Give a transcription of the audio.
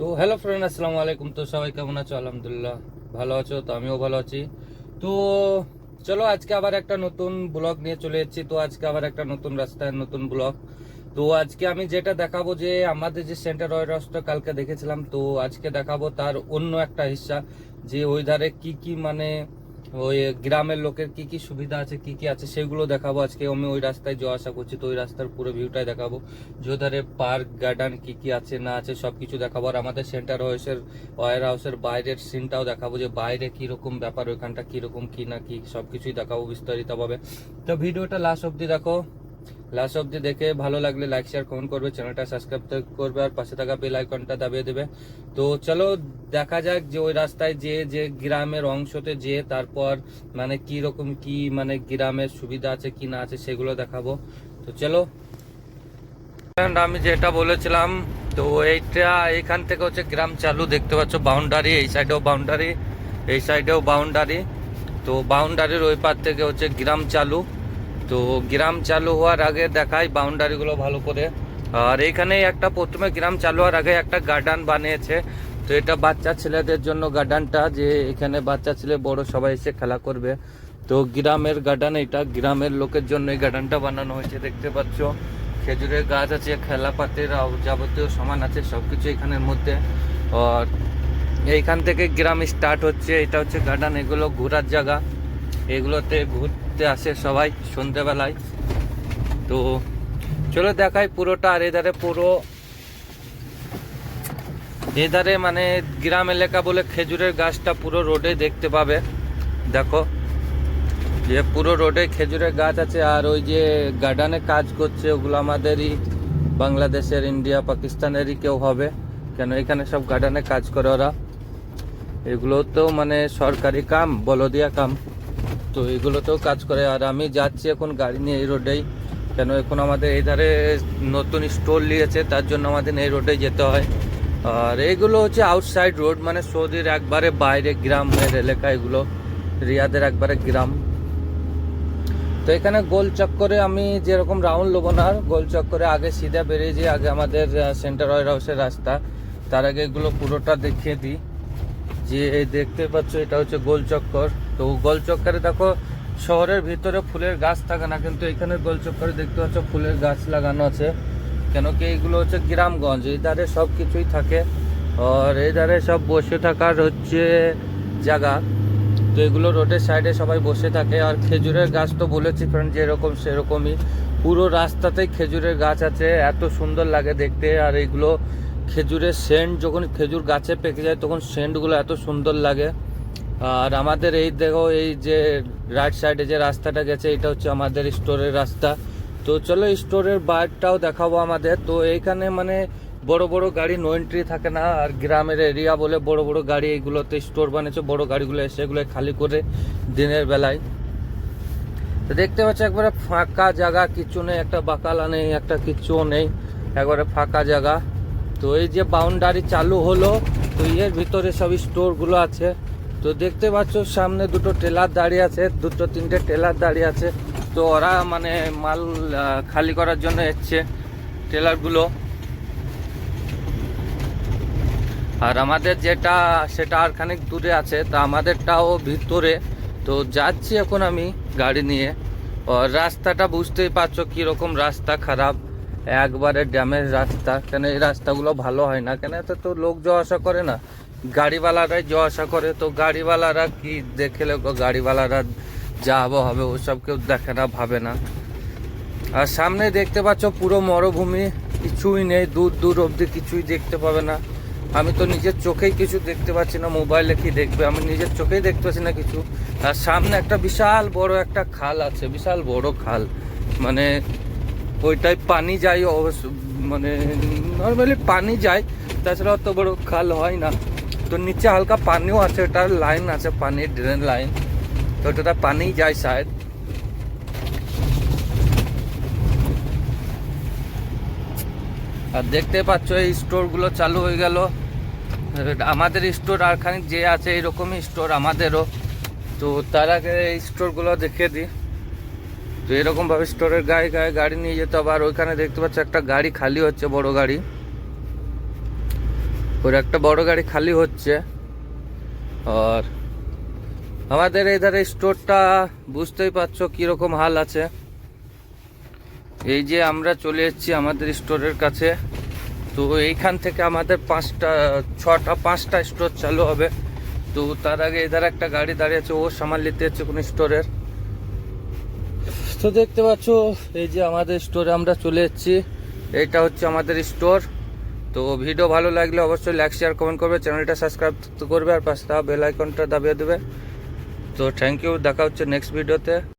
তো hello friend আসসালামু আলাইকুম। তো সবাই কেমন আছো? আলহামদুলিল্লাহ ভালো আছো, তো আমিও ভালো আছি। তো চলো আজকে আবার একটা নতুন ব্লগ নিয়ে চলে এসেছি। তো আজকে আবার একটা নতুন রাস্তায় নতুন ব্লগ। তো আজকে আমি যেটা দেখাবো যে আমাদের যে সেন্টার ওই রাস্তা কালকে দেখেছিলাম, তো আজকে দেখাবো তার অন্য একটা হিসাব যে ওই ধারে কি কি মানে ওই গ্রামের লোকের কি কি সুবিধা আছে, কি কি আছে, সেগুলো দেখাবো। আজকে আমি ওই রাস্তায় যাওয়া আসা করছি, তো ওই রাস্তার পুরো ভিউটাই দেখাবো। যোধারে পার্ক গার্ডেন কি কি আছে, না আছে সব কিছু দেখাবো। আর আমাদের সেন্টার হাউসের ওয়ার হাউসের বাইরের সিনটাও দেখাবো যে বাইরে কীরকম ব্যাপার, ওইখানটা কীরকম কি না কি, সবকিছুই দেখাবো বিস্তারিতভাবে। তো ভিডিওটা লাস্ট অব্দি দেখো। লাস্ট অবধি দেখে ভালো লাগলে লাইক শেয়ার কমেন্ট করবে চ্যানেলটা সাবস্ক্রাইব করবে আর পাশে থাকা বেল আইকনটা দাবিয়ে দেবে। তো চলো দেখা যাক যে ওই রাস্তায় যে যে গ্রামের অংশতে যে তারপর মানে কি রকম কি মানে গ্রামের সুবিধা আছে কি না আছে সেগুলো দেখাবো। তো চলো। আমি যেটা বলেছিলাম, তো এইটা এখান থেকে হচ্ছে গ্রাম চালু দেখতে পাচ্ছ বাউন্ডারি এই সাইডেও বাউন্ডারি এই সাইডেও বাউন্ডারি তো বাউন্ডারির ওই পার থেকে হচ্ছে গ্রাম চালু। তো গ্রাম চালু হওয়ার আগে দেখাই বাউন্ডারিগুলো ভালো করে। আর এখানে একটা প্রথমে গ্রাম চালু হওয়ার আগে একটা গার্ডেন বানিয়েছে। তো এটা বাচ্চা ছেলেদের জন্য গার্ডেনটা যে এখানে বাচ্চা ছেলে, বড় সবাই এসে খেলা করবে। তো গ্রামের গার্ডেন এটা, গ্রামের লোকের জন্য এই গার্ডেনটা বানানো হয়েছে, দেখতে পাচ্ছ। খেজুরের গাছ আছে, খেলাপাতের আও- যাবতীয় সামান আছে, সবকিছু এখানের মধ্যে। আর এইখান থেকে গ্রাম স্টার্ট হচ্ছে, এটা হচ্ছে গার্ডেন এগুলো ঘোরার জায়গা। এগুলোতে ঘুরতে আসে সবাই সন্ধেবেলায়। তো চলো দেখাই পুরোটা আর এধারে পুরো। এধারে মানে গ্রাম এলাকা বলে খেজুরের গাছটা পুরো রোডে দেখতে পাবে। দেখো, যে পুরো রোডে খেজুরের গাছ আছে আর ওই যে গার্ডেনে কাজ করছে ওগুলো আমাদেরই, বাংলাদেশের ইন্ডিয়া, পাকিস্তানেরই কেউ হবে। কেন এখানে সব গার্ডেনে কাজ করে ওরা। এগুলো তো মানে সরকারি কাম, বলদিয়া কাম। তো এগুলোতেও কাজ করে। আর আমি যাচ্ছি এখন গাড়ি নিয়ে এই রোডেই। কেন এখন আমাদের এই ধারে নতুন স্টোর নিয়েছে, তার জন্য আমাদের এই রোডে যেতে হয়। আর এইগুলো হচ্ছে আউটসাইড রোড মানে সৌদির একবারে বাইরে গ্রামের এলাকা এগুলো, রিয়াদের একবারে গ্রাম। তো এখানে গোল চক্করে আমি যেরকম রাউন্ড নেব না, গোল চক্করে আগে সিধা বেরিয়ে যে আগে আমাদের সেন্টার ওয়ার হাউসের রাস্তা। তার আগে এগুলো পুরোটা দেখিয়ে দিই। যে এই দেখতে পাচ্ছ, এটা হচ্ছে গোল চক্কর। তো গোল চক্করে দেখো, শহরের ভিতরে ফুলের গাছ থাকে না, কিন্তু এখানে গোল চক্করে দেখতে পাচ্ছ ফুলের গাছ লাগানো আছে। কেন কি এইগুলো হচ্ছে গ্রামগঞ্জ, এই ধারে সব কিছুই থাকে। আর এই ধারে সব বসে থাকার হচ্ছে জায়গা। তো এগুলো রোডের সাইডে সবাই বসে থাকে। আর খেজুরের গাছ তো বলেছি ফ্রেন্ড যেরকম সেরকমই। পুরো রাস্তাতেই খেজুরের গাছ আছে, এত সুন্দর লাগে দেখতে। আর এইগুলো খেজুরের সেন্ট যখন খেজুর গাছে পেকে যায়, তখন সেন্টগুলো এত সুন্দর লাগে। আর আমাদের এই দেখো, এই যে রাইট সাইডে যে রাস্তাটা গেছে, এটা হচ্ছে আমাদের স্টোরের রাস্তা। তো চলো স্টোরের বাইরটাও দেখাবো আমাদের। তো এইখানে মানে বড় বড় গাড়ি নো এন্ট্রি থাকে না। আর গ্রামের এরিয়া বলে বড় বড় গাড়ি এগুলোতে স্টোর বানিয়েছে। বড় গাড়িগুলো এসে এগুলো খালি করে দিনের বেলায়। তো দেখতে পাচ্ছ, একবারে ফাঁকা জায়গা, কিছু নেই, একটা বাকালা নেই, একটা কিচ্ছুও নেই। একবারে ফাঁকা জায়গা। তো এই যে বাউন্ডারি চালু হলো, তো এর ভিতরে সব স্টোরগুলো আছে। তো দেখতে পাচ্ছ, সামনে দুটো টেলার দাঁড়িয়ে আছে, দুটো তিনটে টেলার দাঁড়িয়ে আছে। তো ওরা মানে মাল খালি করার জন্য এসছে টেলারগুলো আর আমাদের যেটা, সেটা আর খানিক দূরে আছে, তা আমাদেরটাও ভিতরে। তো যাচ্ছি এখন আমি গাড়ি নিয়ে। রাস্তাটা বুঝতেই পারছ কীরকম রাস্তা খারাপ। একবারে ড্যামের রাস্তা। কেন এই রাস্তাগুলো ভালো হয় না? কেন এত তো লোক যাওয়া আসা করে না? গাড়িওয়ালারাই যাওয়া আসা করে। তো গাড়িওয়ালারা কি দেখে গাড়িওয়ালারা যা হবে, ওসব কেউ দেখে না, ভাবে না। আর সামনে দেখতে পাচ্ছ পুরো মরুভূমি। কিছুই নেই, দূর দূর অবধি কিছুই দেখতে পাবে না। আমি তো নিজের চোখেই কিছু দেখতে পাচ্ছি না, মোবাইলে কি দেখবে? আমি নিজের চোখেই দেখতে পাচ্ছি না কিছু। আর সামনে একটা বিশাল বড় একটা খাল আছে, বিশাল বড় খাল। মানে ওইটাই পানি যায় অবশ্য মানে নর্মালি পানি যায়, তাছাড়া অত বড় খাল হয় না। তো নিচে হালকা পানিও আছে ওটার লাইন আছে, পানির ড্রেন লাইন তো ওটা পানি যায় শায়দ আর দেখতে পাচ্ছ, এই স্টোরগুলো চালু হয়ে গেল। আমাদের স্টোর আর খানিক যে আছে এইরকমই স্টোর আমাদেরও। তো তার আগে এই স্টোরগুলো দেখিয়ে দিই। তো এরকমভাবে স্টোরের গায়ে গায়ে গাড়ি নিয়ে যেতে হবে আর ওইখানে দেখতে পাচ্ছ একটা গাড়ি খালি হচ্ছে, বড় গাড়ি। ওর একটা বড় গাড়ি খালি হচ্ছে। আর আমাদের এই ধারে স্টোরটা বুঝতেই পারছ কীরকম হাল আছে। এই যে আমরা চলে এসেছি আমাদের স্টোরের কাছে। তো এইখান থেকে আমাদের পাঁচটা, ছটা, পাঁচটা স্টোর চালু হবে। তো তার আগে এধার একটা গাড়ি দাঁড়িয়ে আছে, ও সামাল নিতে হচ্ছে কোন স্টোরের। তো দেখতে পাচ্ছ, এই যে আমাদের স্টোরে আমরা চলে এসেছি। এটা হচ্ছে আমাদের স্টোর তো ভিডিও ভালো লাগলে অবশ্যই লাইক শেয়ার কমেন্ট করবে। চ্যানেলটা সাবস্ক্রাইব করবে আর পাশে বেল আইকনটা দাবিয়ে দেবে। তো থ্যাংক ইউ দেখা হচ্ছে নেক্সট ভিডিওতে